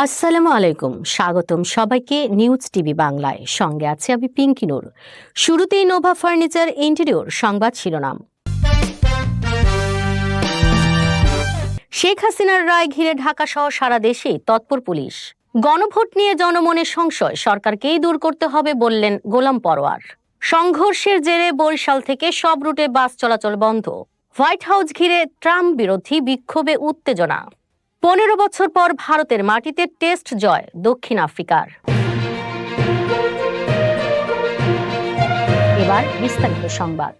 আসসালামু আলাইকুম। স্বাগতম সবাইকে নিউজ টিভি বাংলায়। সঙ্গে আছে আমি পিঙ্কি নূর। শুরুতেই নোভা ফার্নিচার ইন্টেরিয়র সংবাদ শিরোনাম। শেখ হাসিনার রায় ঘিরে ঢাকা সহ সারা দেশে তৎপর পুলিশ। গণভোট নিয়ে জনমনে সংশয়, সরকারকেই দূর করতে হবে বললেন গোলাম পরোয়ার। সংঘর্ষের জেরে বরিশাল থেকে সব রুটে বাস চলাচল বন্ধ। হোয়াইট হাউস ঘিরে ট্রাম্প বিরোধী বিক্ষোভে উত্তেজনা। পনেরো বছর পর ভারতের মাটিতে টেস্ট জয় দক্ষিণ আফ্রিকার। এবার বিস্তারিত সংবাদ।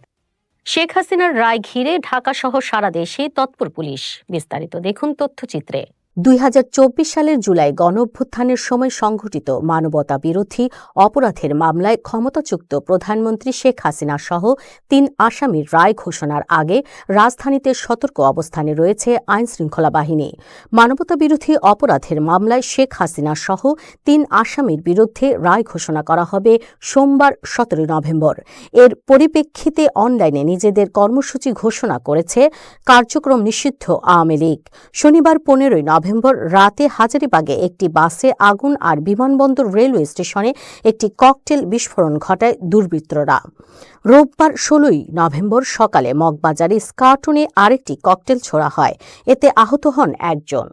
শেখ হাসিনার রায় ঘিরে ঢাকা সহ সারা দেশে তৎপর পুলিশ। বিস্তারিত দেখুন তথ্যচিত্রে। দুই হাজার চব্বিশ সালের জুলাই গণ অভ্যুত্থানের সময় সংঘটিত মানবতা বিরোধী অপরাধের মামলায় ক্ষমতাযুক্ত প্রধানমন্ত্রী শেখ হাসিনা সহ তিন আসামির রায় ঘোষণার আগে রাজধানীতে সতর্ক অবস্থানে রয়েছে আইন শৃঙ্খলা বাহিনী। মানবতা বিরোধী অপরাধের মামলায় শেখ হাসিনা সহ তিন আসামির বিরুদ্ধে রায় ঘোষণা করা হবে সোমবার, সতেরোই নভেম্বর। এর পরিপ্রেক্ষিতে অনলাইনে নিজেদের কর্মসূচি ঘোষণা করেছে কার্যক্রম নিষিদ্ধ আওয়ামী লীগ। শনিবার পনেরোই নভেম্বর রাতে হাজারিবাগে একটি বাসে আগুন আর বিমানবন্দর রেলওয়ে স্টেশনে একটি ককটেল বিস্ফোরণ ঘটায় দুর্বৃত্তরা। রোববার ষোলোই নভেম্বর সকালে মগবাজারে স্কার্টনে আরেকটি ককটেল ছোড়া হয়। এতে আহত হন একজন।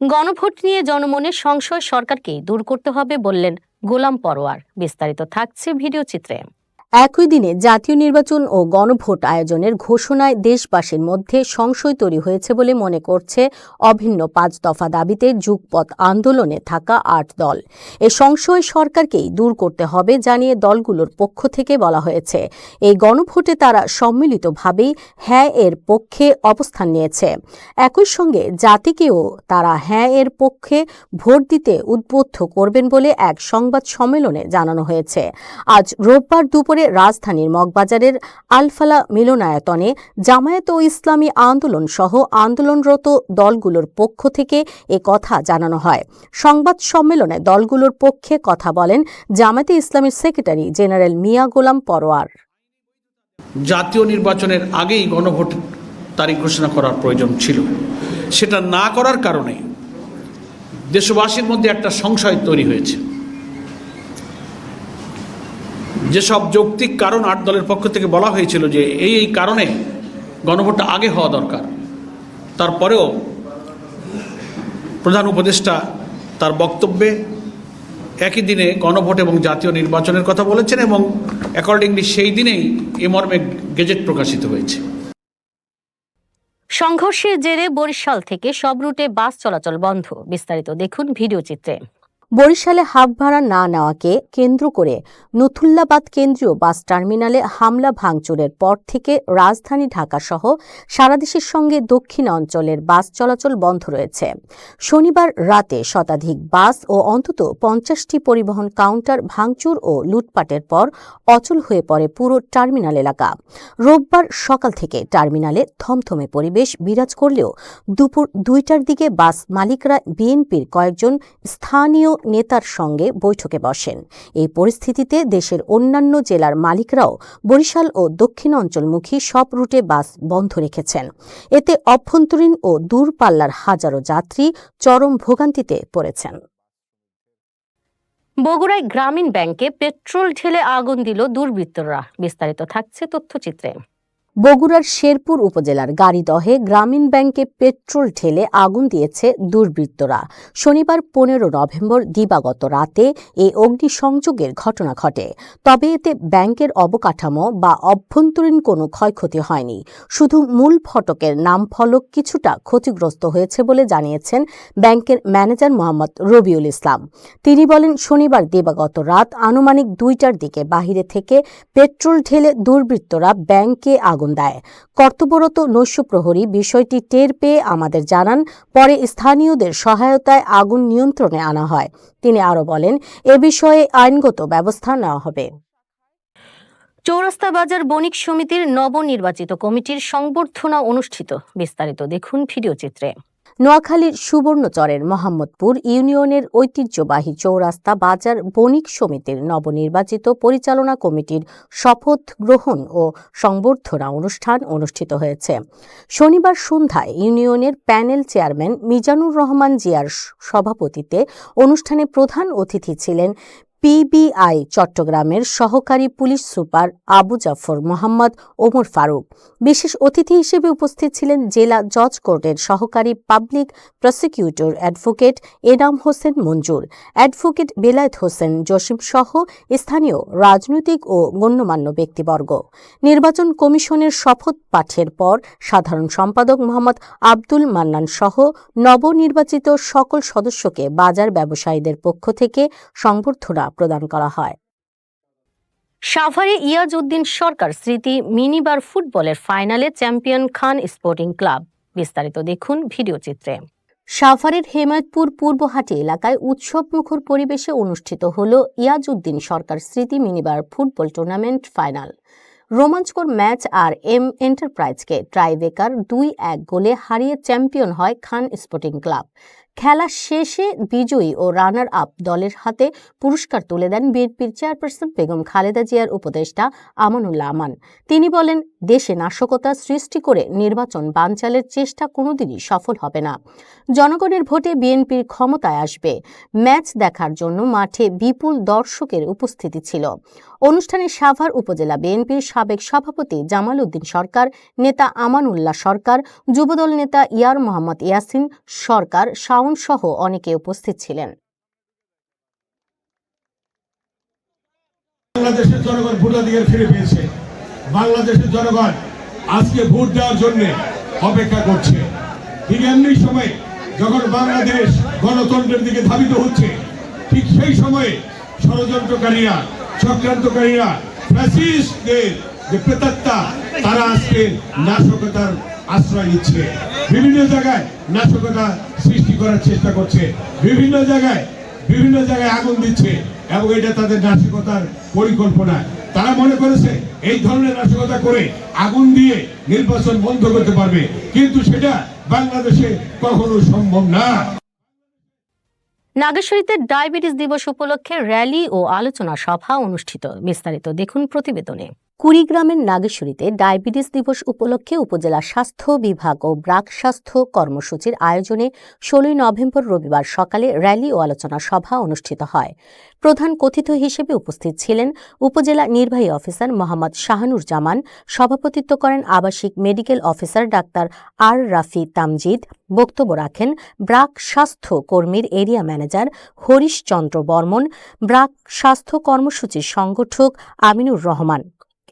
গণভোট নিয়ে জনমনে সংশয় সরকারকেই দূর করতে হবে বললেন গোলাম পরোয়ার। বিস্তারিত থাকছে ভিডিও চিত্রে। একই দিনে জাতীয় নির্বাচন ও গণভোট আয়োজনের ঘোষণায় দেশবাসীর মধ্যে সংশয় তৈরি হয়েছে বলে মনে করছে অভিন্ন পাঁচ দফা দাবিতে যুগপথ আন্দোলনে থাকা আট দল। এ সংশয় সরকারকেই দূর করতে হবে জানিয়ে দলগুলোর পক্ষ থেকে বলা হয়েছে। এই গণভোটে তারা সম্মিলিতভাবেই হ্যাঁ এর পক্ষে অবস্থান নিয়েছে। একই সঙ্গে জাতিকেও তারা হ্যাঁ এর পক্ষে ভোট দিতে উদ্বুদ্ধ করবেন বলে এক সংবাদ সম্মেলনে জানানো হয়েছে। আজ রোববার দুপুরে রাজধানীর মগবাজারের আলফালা মিলনায়তনে জামায়াত ও ইসলামী আন্দোলন সহ আন্দোলনরত দলগুলোর পক্ষ থেকে এ কথা জানানো হয়। সংবাদ সম্মেলনে দলগুলোর পক্ষে কথা বলেন জামায়াতে ইসলামীর সেক্রেটারি জেনারেল মিয়া গোলাম পরোয়ার। জাতীয় নির্বাচনের আগেই গণভোট তারিখ ঘোষণা করার প্রয়োজন ছিল। সেটা না করার কারণে দেশবাসীর মধ্যে একটা সংশয় তৈরি হয়েছে। যেসব যৌক্তিক কারণ আট দলের পক্ষ থেকে বলা হয়েছিল যে এই এই কারণে গণভোটটা আগে হওয়া দরকার। তারপরেও প্রধান উপদেষ্টা তার বক্তব্যে একই দিনে গণভোট এবং জাতীয় নির্বাচনের কথা বলেছেন এবং অ্যাকর্ডিংলি সেই দিনেই এ মর্মে গেজেট প্রকাশিত হয়েছে। সংঘর্ষের জেরে বরিশাল থেকে সব রুটে বাস চলাচল বন্ধ। বিস্তারিত দেখুন ভিডিও চিত্রে। বরিশালে হাফ ভাড়া না নেওয়াকে কেন্দ্র করে নথুল্লাবাদ কেন্দ্রীয় বাস টার্মিনালে হামলা, ভাঙচুরের পর থেকে রাজধানী ঢাকা সহ সারা দেশের সঙ্গে দক্ষিণ অঞ্চলের বাস চলাচল বন্ধ রয়েছে। শনিবার রাতে শতাধিক বাস ও অন্তত পঞ্চাশটি পরিবহন কাউন্টার ভাঙচুর ও লুটপাটের পর অচল হয়ে পড়ে পুরো টার্মিনাল এলাকা। রোববার সকাল থেকে টার্মিনালে থমথমে পরিবেশ বিরাজ করলেও দুপুর দুইটার দিকে বাস মালিকরা বিএনপির কয়েকজন স্থানীয় নেতার সঙ্গে বৈঠকে বসেন। এই পরিস্থিতিতে দেশের অন্যান্য জেলার মালিকরাও বরিশাল ও দক্ষিণ অঞ্চলমুখী সব রুটে বাস বন্ধ রেখেছেন। এতে অভ্যন্তরীণ ও দূরপাল্লার হাজারো যাত্রী চরম ভোগান্তিতে পড়েছেন। বগুড়ায় গ্রামীণ ব্যাংকে পেট্রোল ঢেলে আগুন দিল দুর্বৃত্তরা। বিস্তারিত থাকছে তথ্যচিত্রে। বগুড়ার শেরপুর উপজেলার গাড়িদহে গ্রামীণ ব্যাংকে পেট্রোল ঢেলে আগুন দিয়েছে দুর্বৃত্তরা। শনিবার পনেরো নভেম্বর দিবাগত রাতে এই অগ্নিসংযোগের ঘটনা ঘটে। তবে এতে ব্যাংকের অবকাঠামো বা অভ্যন্তরীণ কোনো ক্ষয়ক্ষতি হয়নি। শুধু মূল ফটকের নাম ফলক কিছুটা ক্ষতিগ্রস্ত হয়েছে বলে জানিয়েছেন ব্যাংকের ম্যানেজার মোহাম্মদ রবিউল ইসলাম। তিনি বলেন, শনিবার দিবাগত রাত আনুমানিক দুইটার দিকে বাহিরে থেকে পেট্রোল ঢেলে দুর্বৃত্তরা ব্যাংকে আগুন দেয়। কর্তব্যরত নৈশ প্রহরী বিষয়টি টের পেয়ে আমাদের জানান, পরে স্থানীয়দের সহায়তায় আগুন নিয়ন্ত্রণে আনা হয়। তিনি আরও বলেন, এ বিষয়ে আইনগত ব্যবস্থা নেওয়া হবে। চৌরাস্তা বাজার বণিক সমিতির নবনির্বাচিত কমিটির সংবর্ধনা অনুষ্ঠিত। বিস্তারিত দেখুন ভিডিও চিত্রে। নোয়াখালীর সুবর্ণচরের মোহাম্মদপুর ইউনিয়নের ঐতিহ্যবাহী চৌরাস্তা বাজার বণিক সমিতির নবনির্বাচিত পরিচালনা কমিটির শপথ গ্রহণ ও সংবর্ধনা অনুষ্ঠান অনুষ্ঠিত হয়েছে। শনিবার সন্ধ্যায় ইউনিয়নের প্যানেল চেয়ারম্যান মিজানুর রহমান জিয়ার সভাপতিত্বে অনুষ্ঠানে প্রধান অতিথি ছিলেন পিবিআই চট্টগ্রামের সহকারী পুলিশ সুপার আবু জাফর মোহাম্মদ ওমর ফারুক। বিশেষ অতিথি হিসেবে উপস্থিত ছিলেন জেলা জজ কোর্টের সহকারী public prosecutor advocate Enam Hossain Manjur, advocate Belayet Hossain Jasim সহ স্থানীয় রাজনৈতিক ও গণ্যমান্য ব্যক্তিবর্গ। নির্বাচন কমিশনের শপথ পাঠের পর সাধারণ সম্পাদক মোহাম্মদ আব্দুল মান্নান সহ নবনির্বাচিত সকল সদস্যকে বাজার ব্যবসায়ীদের পক্ষ থেকে সংবর্ধনা প্রদান করা হয়। সাভারে ইয়াজ উদ্দিন সরকার স্মৃতি মিনিবার ফুটবলের ফাইনালে চ্যাম্পিয়ন খান স্পোর্টিং ক্লাব। বিস্তারিত দেখুন ভিডিও চিত্রে। সাভারের হেমায়তপুর পূর্বহাটি এলাকায় উৎসবমুখর পরিবেশে অনুষ্ঠিত হল ইয়াজ উদ্দিন সরকার স্মৃতি মিনিবার ফুটবল টুর্নামেন্ট ফাইনাল। রোমাঞ্চকর ম্যাচ আর এম এন্টারপ্রাইজকে ট্রাইবেকার দুই এক গোলে হারিয়ে চ্যাম্পিয়ন হয় খান স্পোর্টিং ক্লাব। খেলা শেষে বিজয়ী ও রানার আপ দলের হাতে পুরস্কার তুলে দেন বিএনপির চেয়ারপারসন বেগম খালেদা জিয়ার উপদেষ্টা আমানুল্লাহ আমান। তিনি বলেন, দেশে নাশকতা সৃষ্টি করে নির্বাচন বানচালের চেষ্টা কোনোদিনই সফল হবে না। জনগণের ভোটে বিএনপির ক্ষমতায় আসবে। ম্যাচ দেখার জন্য মাঠে বিপুল দর্শকের উপস্থিতি ছিল। অনুষ্ঠানে সাভার উপজেলা বিএনপির সাবেক সভাপতি জামাল উদ্দিন সরকার, নেতা আমানুল্লাহ সরকার, যুবদল নেতা ইয়ার মোহাম্মদ ইয়াসিন সরকার, শাওন সহ অনেকে উপস্থিত ছিলেন। বাংলাদেশের জনগণ ভোটাধিকার ফিরে পেয়েছে। বাংলাদেশের জনগণ আজকে ভোট দেওয়ার জন্য অপেক্ষা করছে। ঠিক এমনি যখন বাংলাদেশ গণতন্ত্রের দিকে ধাবিত হচ্ছে, ঠিক সেই সময়ে ষড়যন্ত্রকারীরা, চক্রান্তকারীরা, ফ্যাসিস্টদের যে প্রেতাত্মা, তারা আজকে নাশকতার আশ্রয় নিচ্ছে। বিভিন্ন জায়গায় নাশকতা সৃষ্টি করার চেষ্টা করছে। বিভিন্ন জায়গায় বিভিন্ন জায়গায় আগুন দিচ্ছে এবং এটা তাদের নাশকতার পরিকল্পনা। তারা মনে করেছে, এই ধরনের নাশকতা করে আগুন দিয়ে নির্বাচন বন্ধ করতে পারবে। কিন্তু সেটা বাংলাদেশে কখনো সম্ভব না। নাগেশ্বরীতে ডায়াবেটিস দিবস উপলক্ষে র্যালি ও আলোচনা সভা অনুষ্ঠিত। বিস্তারিত দেখুন প্রতিবেদনে। কুড়িগ্রামের নাগেশ্বরীতে ডায়াবেটিস দিবস উপলক্ষে উপজেলা স্বাস্থ্য বিভাগ ও ব্রাক স্বাস্থ্য কর্মসূচির আয়োজনে ষোলোই নভেম্বর রবিবার সকালে র্যালি ও আলোচনা সভা অনুষ্ঠিত হয়। প্রধান কথিত হিসেবে উপস্থিত ছিলেন উপজেলা নির্বাহী অফিসার মোহাম্মদ শাহানুর জামান সভাপতিত্ব করেন আবাসিক medical officer doctor R Rafi Tamjid, বক্তব্য রাখেন ব্রাক স্বাস্থ্য কর্মীর এরিয়া ম্যানেজার হরিশ চন্দ্র বর্মন, ব্রাক স্বাস্থ্য কর্মসূচির সংগঠক আমিনুর রহমান।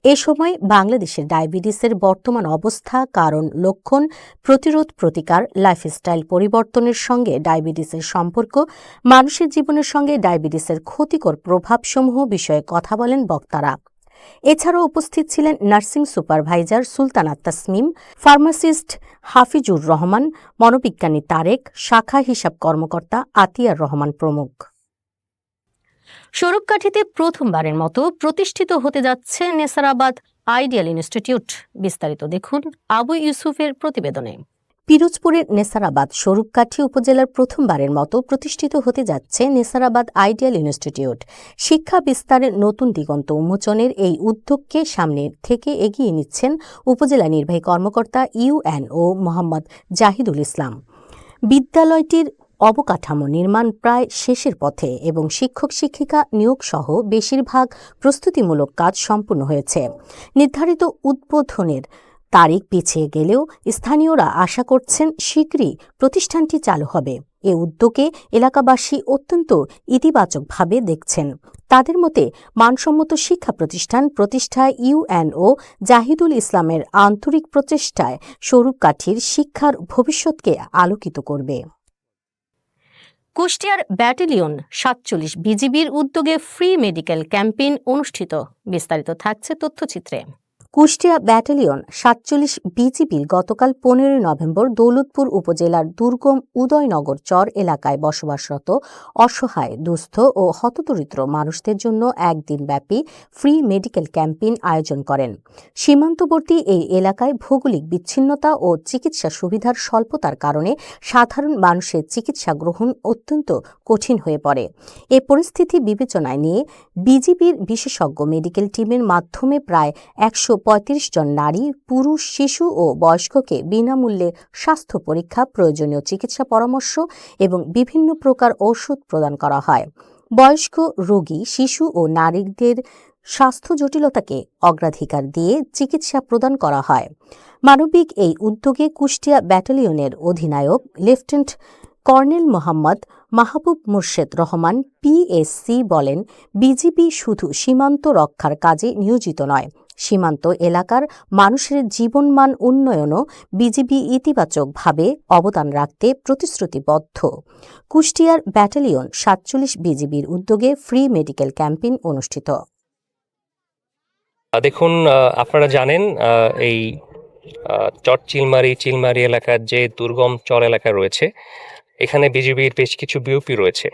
এ সময় বাংলাদেশের ডায়াবেটিসের বর্তমান অবস্থা, কারণ, লক্ষণ, প্রতিরোধ, প্রতিকার লাইফস্টাইল পরিবর্তনের সঙ্গে ডায়াবেটিসের সম্পর্ক, মানুষের জীবনের সঙ্গে ডায়াবেটিসের ক্ষতিকর প্রভাবসমূহ বিষয়ে কথা বলেন বক্তারা। এছাড়াও উপস্থিত ছিলেন nursing supervisor Sultana Tasmim pharmacist Hafizur Rahman, মনোবিজ্ঞানী তারেক, শাখা হিসাব কর্মকর্তা আতিয়ার রহমান প্রমুখ। স্বরূপকাঠিতে প্রথমবারের মতো প্রতিষ্ঠিত হতে যাচ্ছে নেসারাবাদ আইডিয়াল ইনস্টিটিউট। বিস্তারিত দেখুন আবু ইউসুফের প্রতিবেদনে। পিরোজপুরের নেসারাবাদ স্বরূপকাঠি উপজেলার প্রথমবারের মতো প্রতিষ্ঠিত হতে যাচ্ছে নেসারাবাদ আইডিয়াল ইনস্টিটিউট। শিক্ষা বিস্তারের নতুন দিগন্ত উন্মোচনের এই উদ্যোগকে সামনে থেকে এগিয়ে নিচ্ছেন উপজেলা নির্বাহী কর্মকর্তা ইউএনও মোহাম্মদ জাহিদুল ইসলাম। বিদ্যালয়টির অবকাঠামো নির্মাণ প্রায় শেষের পথে এবং শিক্ষক শিক্ষিকা নিয়োগ সহ বেশিরভাগ প্রস্তুতিমূলক কাজ সম্পূর্ণ হয়েছে। নির্ধারিত উদ্বোধনের তারিখ পিছিয়ে গেলেও স্থানীয়রা আশা করছেন শীঘ্রই প্রতিষ্ঠানটি চালু হবে। এ উদ্যোগে এলাকাবাসী অত্যন্ত ইতিবাচকভাবে দেখছেন। তাদের মতে, মানসম্মত শিক্ষা প্রতিষ্ঠান প্রতিষ্ঠায় ইউএনও জাহিদুল ইসলামের আন্তরিক প্রচেষ্টায় স্বরূপকাঠির শিক্ষার ভবিষ্যৎকে আলোকিত করবে। কুষ্টিয়ার ব্যাটালিয়ন সাতচল্লিশ বিজিবির উদ্যোগে ফ্রি মেডিকেল ক্যাম্পেইন অনুষ্ঠিত। বিস্তারিত থাকছে তথ্যচিত্রে। কুষ্টিয়া ব্যাটালিয়ন সাতচল্লিশ বিজিবির গতকাল পনেরোই নভেম্বর দৌলতপুর উপজেলার দুর্গম উদয়নগর চর এলাকায় বসবাসরত অসহায়, দুস্থ ও হতদরিদ্র মানুষদের জন্য একদিনব্যাপী ফ্রি মেডিকেল ক্যাম্পেইন আয়োজন করেন। সীমান্তবর্তী এই এলাকায় ভৌগোলিক বিচ্ছিন্নতা ও চিকিৎসা সুবিধার স্বল্পতার কারণে সাধারণ মানুষের চিকিৎসা গ্রহণ অত্যন্ত কঠিন হয়ে পড়ে। এ পরিস্থিতি বিবেচনায় নিয়ে বিজিবির বিশেষজ্ঞ মেডিকেল টিমের মাধ্যমে প্রায় একশো পঁয়ত্রিশ জন নারী, পুরুষ, শিশু ও বয়স্ককে বিনামূল্যে স্বাস্থ্য পরীক্ষা, প্রয়োজনীয় চিকিৎসা পরামর্শ এবং বিভিন্ন প্রকার ঔষধ প্রদান করা হয়। বয়স্ক, রোগী, শিশু ও নারীদের স্বাস্থ্য জটিলতাকে অগ্রাধিকার দিয়ে চিকিৎসা প্রদান করা হয়। মানবিক এই উদ্যোগে কুষ্টিয়া ব্যাটালিয়নের অধিনায়ক lieutenant colonel Mohammad Mahbub Murshed Rahman PSC বলেন, বিজিবি শুধু সীমান্ত রক্ষার কাজে নিয়োজিত নয় সীমান্ত এলাকার মানুষের জীবনমান উন্নয়নও বিজিবি ইতিবাচকভাবে অবদান রাখতে প্রতিশ্রুতিবদ্ধ। কুষ্টিয়ার ব্যাটালিয়ন সাতচল্লিশ বিজিবির উদ্যোগে ফ্রি মেডিকেল ক্যাম্পেইন অনুষ্ঠিত। দেখুন আপনারা জানেন এই চট চিলমারি চিলমারি এলাকার যে দুর্গম চর এলাকা রয়েছে, এখানে বিজিবির বেশ কিছু বিওপি রয়েছে।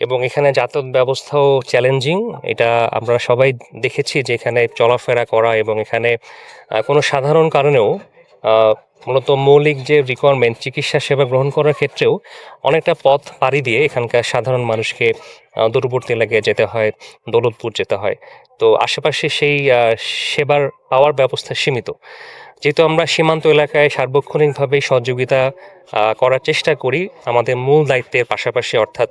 এবং এখানে যাতায়াত ব্যবস্থাও চ্যালেঞ্জিং এটা আমরা সবাই দেখেছি যে এখানে চলাফেরা করা এবং এখানে কোনো সাধারণ কারণেও মূলত মৌলিক যে রিকোয়ারমেন্ট চিকিৎসা সেবা গ্রহণ করার ক্ষেত্রেও অনেকটা পথ পাড়ি দিয়ে এখানকার সাধারণ মানুষকে দূরবর্তী এলাকায় যেতে হয়, দৌলতপুর যেতে হয়। তো আশেপাশে সেই সেবার পাওয়ার ব্যবস্থা সীমিত। যেহেতু আমরা সীমান্ত এলাকায় সার্বক্ষণিকভাবে সহযোগিতা করার চেষ্টা করি, আমাদের মূল দায়িত্বের পাশাপাশি অর্থাৎ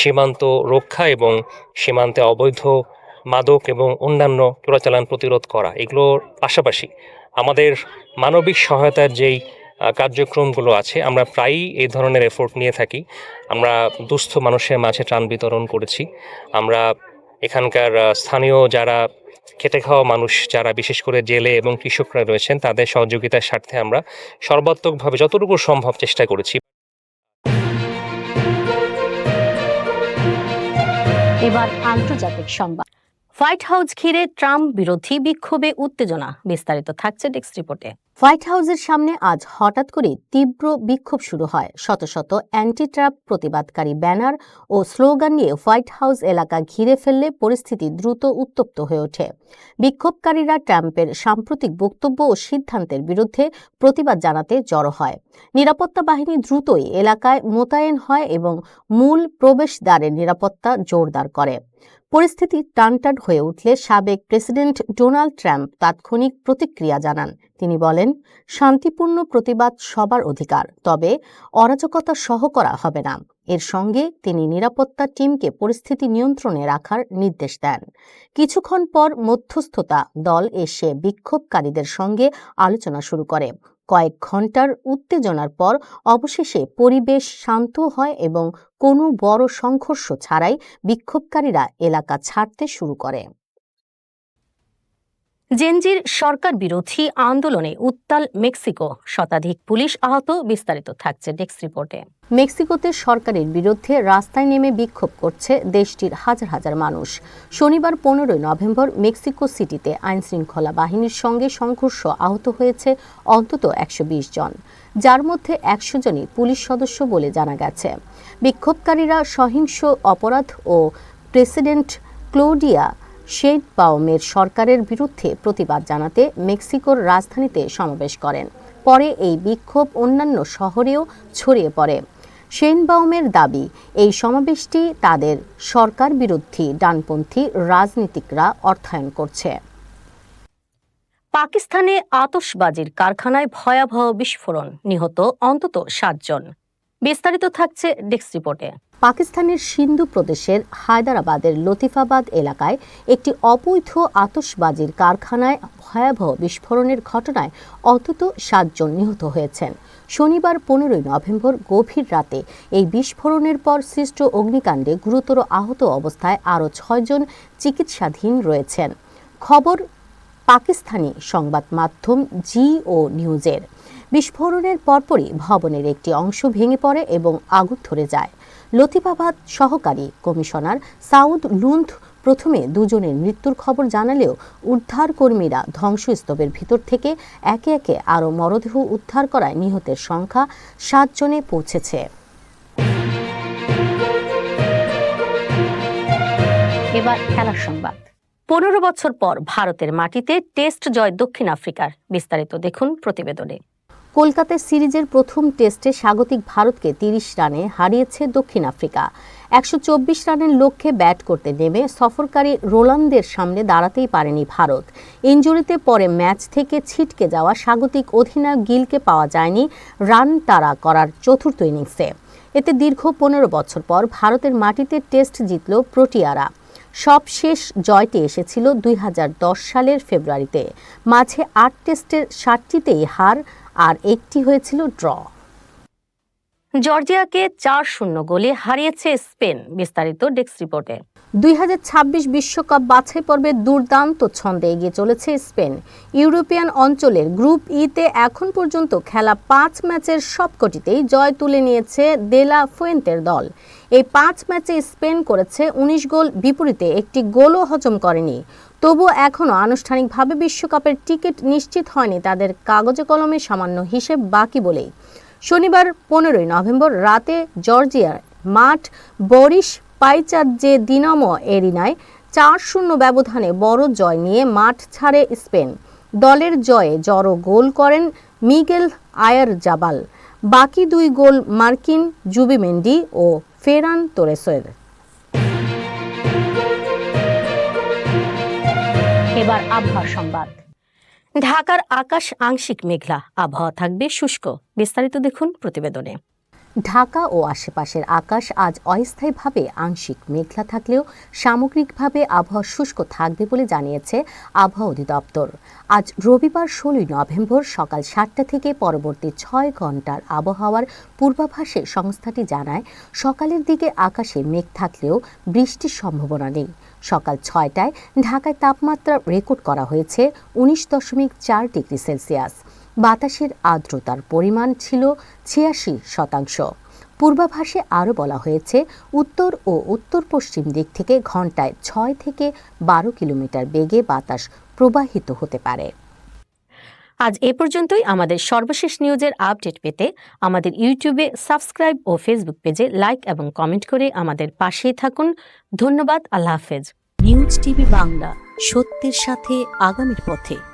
সীমান্ত রক্ষা এবং সীমান্তে অবৈধ মাদক এবং অন্যান্য চোরাচালান প্রতিরোধ করা, এগুলোর পাশাপাশি আমাদের মানবিক সহায়তার যেই কার্যক্রমগুলো আছে, আমরা প্রায়ই এই ধরনের এফোর্ট নিয়ে থাকি। আমরা দুস্থ মানুষের মাঝে ত্রাণ বিতরণ করেছি। আমরা এখানকার স্থানীয় যারা খেটে খাওয়া মানুষ যারা, বিশেষ করে জেলে এবং কৃষকরা রয়েছেন, তাদের সহযোগিতার স্বার্থে আমরা সর্বাত্মকভাবে যতটুকু সম্ভব চেষ্টা করেছি। এবার আন্তর্জাতিক সংবাদ। হোয়াইট হাউস ঘিরে ট্রাম্প বিরোধী বিক্ষোভে উত্তেজনা। বিস্তারিত থাকছে ডেস্ক রিপোর্টে। হোয়াইট হাউসের সামনে আজ হঠাৎ করে তীব্র বিক্ষোভ শুরু হয়। শত শত অ্যান্টি ট্রাম্প প্রতিবাদকারী ব্যানার ও স্লোগান নিয়ে হোয়াইট হাউস এলাকা ঘিরে ফেললে পরিস্থিতি দ্রুত উত্তপ্ত হয়ে ওঠে। বিক্ষোভকারীরা ট্রাম্পের সাম্প্রতিক বক্তব্য ও সিদ্ধান্তের বিরুদ্ধে প্রতিবাদ জানাতে জড়ো হয়। নিরাপত্তা বাহিনী দ্রুতই এলাকায় মোতায়েন হয় এবং মূল প্রবেশদ্বারের নিরাপত্তা জোরদার করে। পরিস্থিতি টানটান হয়ে উঠলে সাবেক প্রেসিডেন্ট ডোনাল্ড ট্রাম্প তাৎক্ষণিক প্রতিক্রিয়া জানান। তিনি বলেন, শান্তিপূর্ণ প্রতিবাদ সবার অধিকার, তবে অরাজকতা সহ করা হবে না। এর সঙ্গে তিনি নিরাপত্তা টিমকে পরিস্থিতি নিয়ন্ত্রণে রাখার নির্দেশ দেন। কিছুক্ষণ পর মধ্যস্থতা দল এসে বিক্ষোভকারীদের সঙ্গে আলোচনা শুরু করে। কয়েক ঘণ্টার উত্তেজনার পর অবশেষে পরিবেশ শান্ত হয় এবং কোনো বড় সংঘর্ষ ছাড়াই বিক্ষোভকারীরা এলাকা ছাড়তে শুরু করে। জেনজির সরকার বিরোধী আন্দোলনে উত্তাল মেক্সিকো। শতাধিক পুলিশ আহত, বিস্তারিত থাকছে ডেস্ক রিপোর্টে। মেক্সিকোতে সরকারের বিরুদ্ধে রাস্তায় নেমে বিক্ষোভ করছে দেশটির হাজার হাজার মানুষ। শনিবার পনেরোই নভেম্বর মেক্সিকো সিটিতে আইনশৃঙ্খলা বাহিনীর সঙ্গে সংঘর্ষ আহত হয়েছে অন্তত একশো বিশ জন। যার মধ্যে একশো জনই পুলিশ সদস্য বলে জানা গেছে। বিক্ষোভকারীরা সহিংস অপরাধ ও প্রেসিডেন্ট ক্লোডিয়া শেডবাউমের সরকারের বিরুদ্ধে প্রতিবাদ জানাতে মেক্সিকোর রাজধানীতে সমাবেশ করেন। পরে এই বিক্ষোভ অন্যান্য শহরেও ছড়িয়ে পড়ে। শেনবাউমের দাবি, এই সমাবেশটি তাদের সরকার বিরোধী ডানপন্থী রাজনীতিকরা অর্থায়ন করছে। পাকিস্তানে আতশবাজির কারখানায় ভয়াবহ বিস্ফোরণ, নিহত অন্তত সাতজন। বিস্তারিত থাকছে ডেস্ক রিপোর্টে। পাকিস্তানের সিন্ধু প্রদেশের হায়দরাবাদের লতিফাবাদ এলাকায় একটি অবৈধ আতশবাজির কারখানায় ভয়াবহ বিস্ফোরণের ঘটনায় অন্তত সাতজন নিহত হয়েছেন। শনিবার পনেরোই নভেম্বর গভীর রাতে এই বিস্ফোরণের পর সৃষ্ট অগ্নিকাণ্ডে গুরুতর আহত অবস্থায় আরও ছয়জন চিকিৎসাধীন রয়েছেন। খবর পাকিস্তানি সংবাদ মাধ্যম জি ও নিউজের। বিস্ফোরণের পরপরই ভবনের একটি অংশ ভেঙে পড়ে এবং আগুন ধরে যায়। লতিফাবাদ সহকারী কমিশনার সাউদ লুন্থ প্রথমে দুজনের মৃত্যুর খবর জানালেও উদ্ধারকর্মীরা ধ্বংসস্তূপের ভিতর থেকে একে একে আরও মরদেহ উদ্ধার করায় নিহতের সংখ্যা সাতজনে পৌঁছেছে। এবার খেলার সংবাদ। পনেরো বছর পর ভারতের মাটিতে টেস্ট জয় দক্ষিণ আফ্রিকার। বিস্তারিত দেখুন প্রতিবেদনে। কলকাতায় সিরিজের প্রথম টেস্টে স্বাগতিক ভারতকে তিরিশ রানে হারিয়েছে দক্ষিণ আফ্রিকা। একশো চব্বিশ রানের লক্ষ্যে ব্যাট করতে নেমে সফরকারী রোলানদের সামনে দাঁড়াতেই পারেনি ভারত। ইঞ্জুরিতে পরে ম্যাচ থেকে ছিটকে যাওয়া স্বাগতিক অধিনায়ক গিলকে পাওয়া যায়নি রান তাড়া করার চতুর্থ ইনিংসে। এতে দীর্ঘ পনেরো বছর পর ভারতের মাটিতে টেস্ট জিতল প্রোটিয়ারা। সব শেষ জয়টি এসেছিল দুই হাজার দশ সালের ফেব্রুয়ারিতে। মাঝে আট টেস্টের সাতটিতেই হার আর একটি হয়েছিল ড্র। জর্জিয়াকে চার শূন্য গোলে হারিয়েছে স্পেন, বিস্তারিত ডেস্ক রিপোর্টে। দুই বিশ্বকাপ বাছাই পর্বে দুর্দান্ত ছন্দে এগিয়ে চলেছে স্পেন। ইউরোপিয়ান অঞ্চলের গ্রুপ ইতে এখন পর্যন্ত খেলা পাঁচ ম্যাচের সবকটিতেই জয় তুলে নিয়েছে দেলা ফুয়েন্তের দল। এই পাঁচ ম্যাচে স্পেন করেছে ১৯ গোল, বিপরীতে একটি গোলও হজম করেনি। তবু এখনও আনুষ্ঠানিকভাবে বিশ্বকাপের টিকিট নিশ্চিত হয়নি তাদের কাগজে কলমে সামান্য হিসেব বাকি বলেই। শনিবার পনেরোই নভেম্বর রাতে জর্জিয়ার মাঠ বরিশ যে দিনামো এরিনায় চার শূন্য ব্যবধানে বড় জয় নিয়ে মাঠ ছাড়ে স্পেন। দলের জয়ে জড়ো গোল করেন মিগেল আয়ার জাবাল বাকি দুই গোল মার্কিন জুবিমেন্ডি ও ফেরান তোরেসের। এবার আবহাওয়া সংবাদ। ঢাকার আকাশ আংশিক মেঘলা, আবহাওয়া থাকবে শুষ্ক। বিস্তারিত দেখুন প্রতিবেদনে। ঢাকা ও আশেপাশের আকাশ আজ অস্থায়ীভাবে আংশিক মেঘলা থাকলেও সামগ্রিকভাবে আবহাওয়া শুষ্ক থাকবে বলে জানিয়েছে আবহাওয়া অধিদপ্তর। আজ রবিবার ষোলোই নভেম্বর সকাল সাতটা থেকে পরবর্তী ছয় ঘণ্টার আবহাওয়ার পূর্বাভাসে সংস্থাটি জানায়, সকালের দিকে আকাশে মেঘ থাকলেও বৃষ্টির সম্ভাবনা নেই। সকাল ছয়টায় ঢাকায় তাপমাত্রা রেকর্ড করা হয়েছে উনিশ দশমিক চার ডিগ্রি সেলসিয়াস। বাতাসের আর্দ্রতার পরিমাণ ছিল ছিয়াশি শতাংশ। পূর্বাভাসে আরও বলা হয়েছে, উত্তর ও উত্তর পশ্চিম দিক থেকে ঘন্টায় ছয় থেকে বারো কিলোমিটার বেগে বাতাস প্রবাহিত হতে পারে। আজ এ পর্যন্তই। আমাদের সর্বশেষ নিউজের আপডেট পেতে আমাদের ইউটিউবে সাবস্ক্রাইব ও ফেসবুক পেজে লাইক এবং কমেন্ট করে আমাদের পাশেই থাকুন। ধন্যবাদ। আল্লাহ হাফেজ। নিউজ টিভি বাংলা, সত্যের সাথে আগামীর পথে।